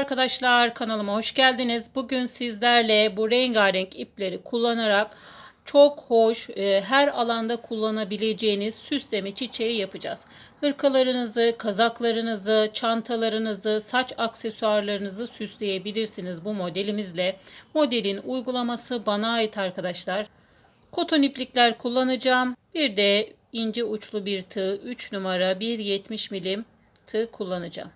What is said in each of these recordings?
Arkadaşlar kanalıma hoş geldiniz. Bugün sizlerle bu rengarenk ipleri kullanarak çok hoş e, her alanda kullanabileceğiniz süsleme çiçeği yapacağız. Hırkalarınızı, kazaklarınızı, çantalarınızı, saç aksesuarlarınızı süsleyebilirsiniz bu modelimizle. Modelin uygulaması bana ait arkadaşlar. Koton iplikler kullanacağım. Bir de ince uçlu bir tığ 3 numara 1.70 milim tığ kullanacağım.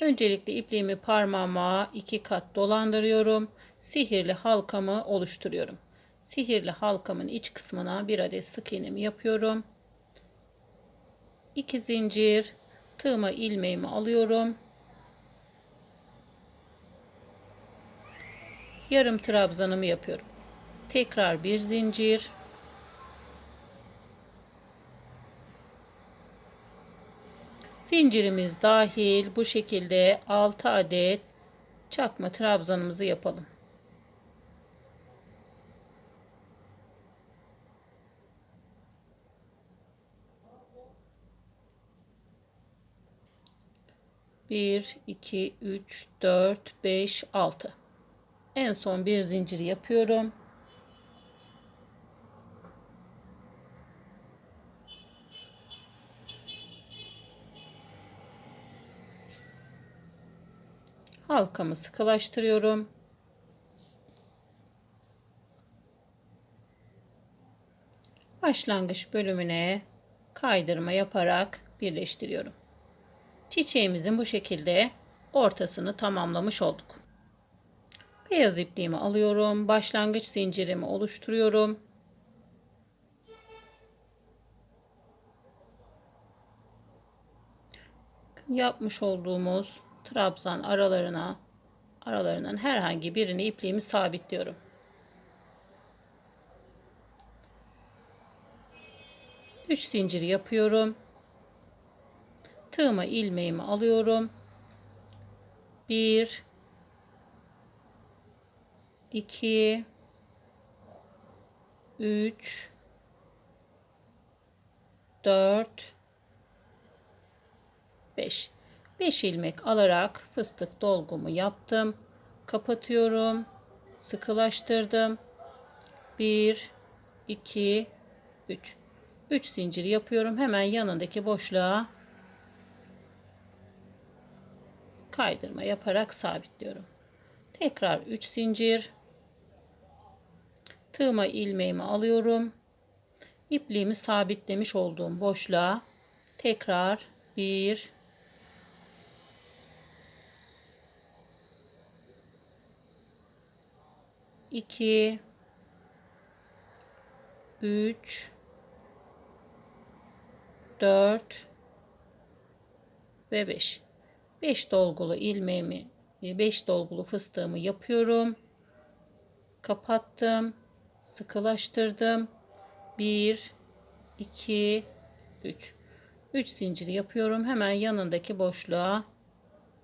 Öncelikle ipliğimi parmağıma iki kat dolandırıyorum. Sihirli halkamı oluşturuyorum. Sihirli halkamın iç kısmına bir adet sık iğnemi yapıyorum. 2 zincir tığıma ilmeğimi alıyorum. Yarım trabzanımı yapıyorum. Tekrar bir zincir. Zincirimiz dahil bu şekilde 6 adet çakma trabzanımızı yapalım. Bir, iki, üç, dört, beş, altı. En son bir zincir yapıyorum. Halkamı sıkılaştırıyorum. Başlangıç bölümüne kaydırma yaparak birleştiriyorum. Çiçeğimizin bu şekilde ortasını tamamlamış olduk. Beyaz ipliğimi alıyorum. Başlangıç zincirimi oluşturuyorum. Yapmış olduğumuz trabzan aralarına aralarından herhangi birini ipliğimi sabitliyorum. Üç zincir yapıyorum. Tığıma ilmeğimi alıyorum. Bir, iki, üç, dört, beş. 5 ilmek alarak fıstık dolgumu yaptım. Kapatıyorum. Sıkılaştırdım. 1 2 3 3 zincir yapıyorum. Hemen yanındaki boşluğa kaydırma yaparak sabitliyorum. Tekrar 3 zincir. Tığıma ilmeğimi alıyorum. İpliğimi sabitlemiş olduğum boşluğa tekrar 1 2 3 4 ve 5 5 dolgulu ilmeğimi 5 dolgulu fıstığımı yapıyorum. Kapattım sıkılaştırdım. 1 2 3 3 zincir yapıyorum. Hemen yanındaki boşluğa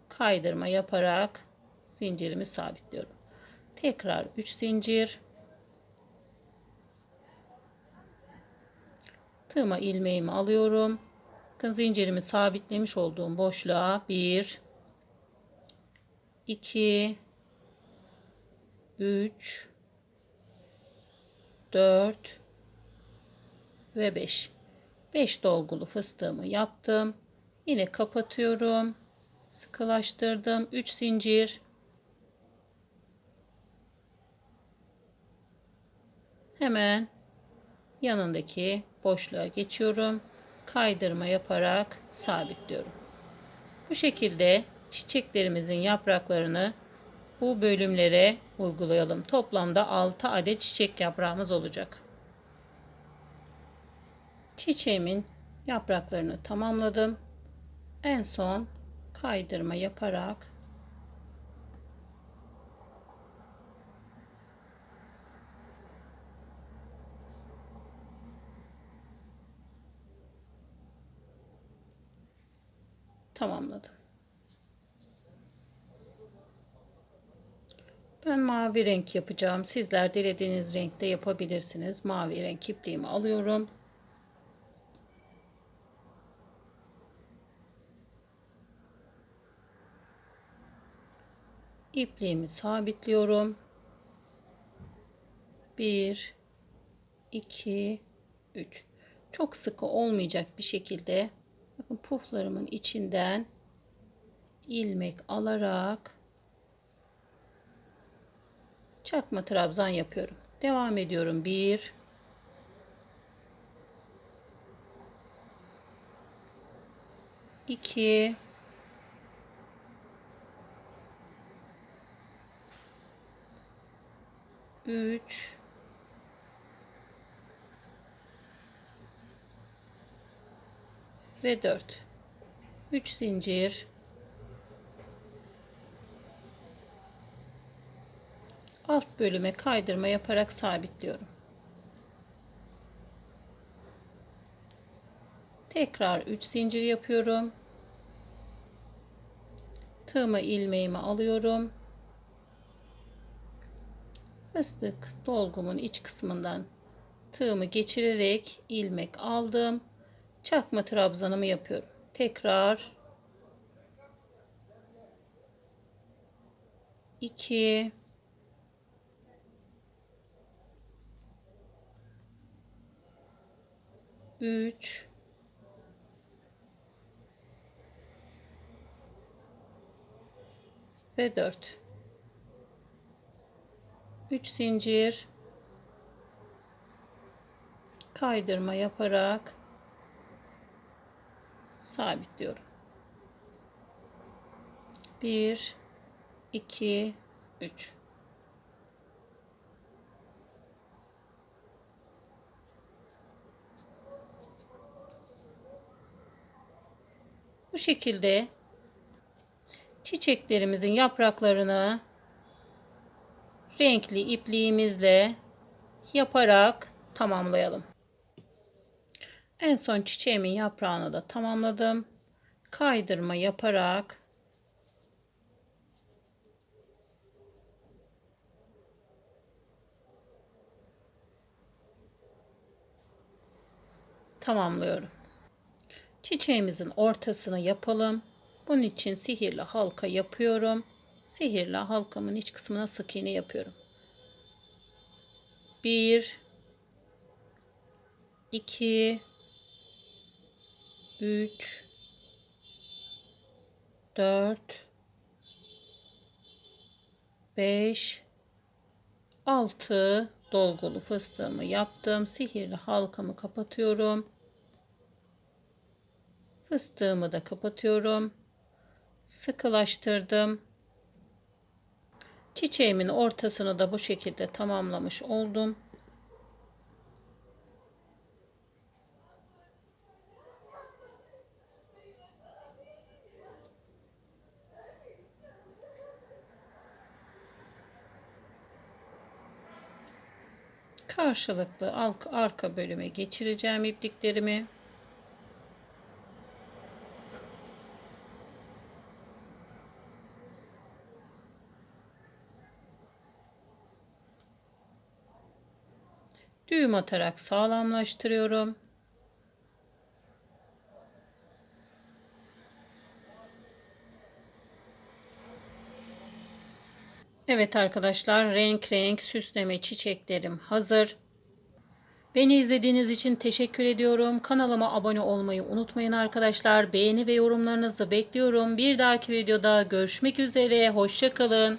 kaydırma yaparak zincirimi sabitliyorum tekrar 3 zincir. Tığıma ilmeğimi alıyorum. Bakın zincirimi sabitlemiş olduğum boşluğa 1 2 3 4 ve 5 5 dolgulu fıstığımı yaptım. Yine kapatıyorum. Sıkılaştırdım. 3 zincir hemen yanındaki boşluğa geçiyorum. Kaydırma yaparak sabitliyorum. Bu şekilde çiçeklerimizin yapraklarını bu bölümlere uygulayalım. Toplamda 6 adet çiçek yaprağımız olacak. Çiçeğimin yapraklarını tamamladım. En son kaydırma yaparak tamamladım. Ben mavi renk yapacağım. Sizler dilediğiniz renkte yapabilirsiniz. Mavi renk ipliğimi alıyorum. ipliğimi sabitliyorum. 1 2 3 çok sıkı olmayacak bir şekilde bakın puflarımın içinden ilmek alarak çakma trabzan yapıyorum. Devam ediyorum. 1 2 3 ve 4 3 zincir alt bölüme kaydırma yaparak sabitliyorum. Tekrar 3 zincir yapıyorum. Tığımı ilmeğimi alıyorum. Fıstık dolgumun iç kısmından tığımı geçirerek ilmek aldım. Çakma trabzanımı yapıyorum. Tekrar. 2 3 ve 4 3 zincir. Kaydırma yaparak sabitliyorum. 1 2 3 Bu şekilde çiçeklerimizin yapraklarını renkli ipliğimizle yaparak tamamlayalım. En son çiçeğimin yaprağını da tamamladım. Kaydırma yaparak tamamlıyorum. Çiçeğimizin ortasını yapalım. Bunun için sihirli halka yapıyorum. Sihirli halkamın iç kısmına sık iğne yapıyorum. 1 2 3 4 5 6 dolgulu fıstığımı yaptım. Sihirli halkamı kapatıyorum. Fıstığımı da kapatıyorum. Sıkılaştırdım. Çiçeğimin ortasını da bu şekilde tamamlamış oldum. Karşılıklı arka bölüme geçireceğim ipliklerimi. Düğüm atarak sağlamlaştırıyorum. Evet arkadaşlar renk renk süsleme çiçeklerim hazır. Beni izlediğiniz için teşekkür ediyorum. Kanalıma abone olmayı unutmayın arkadaşlar. Beğeni ve yorumlarınızı bekliyorum. Bir dahaki videoda görüşmek üzere. Hoşçakalın.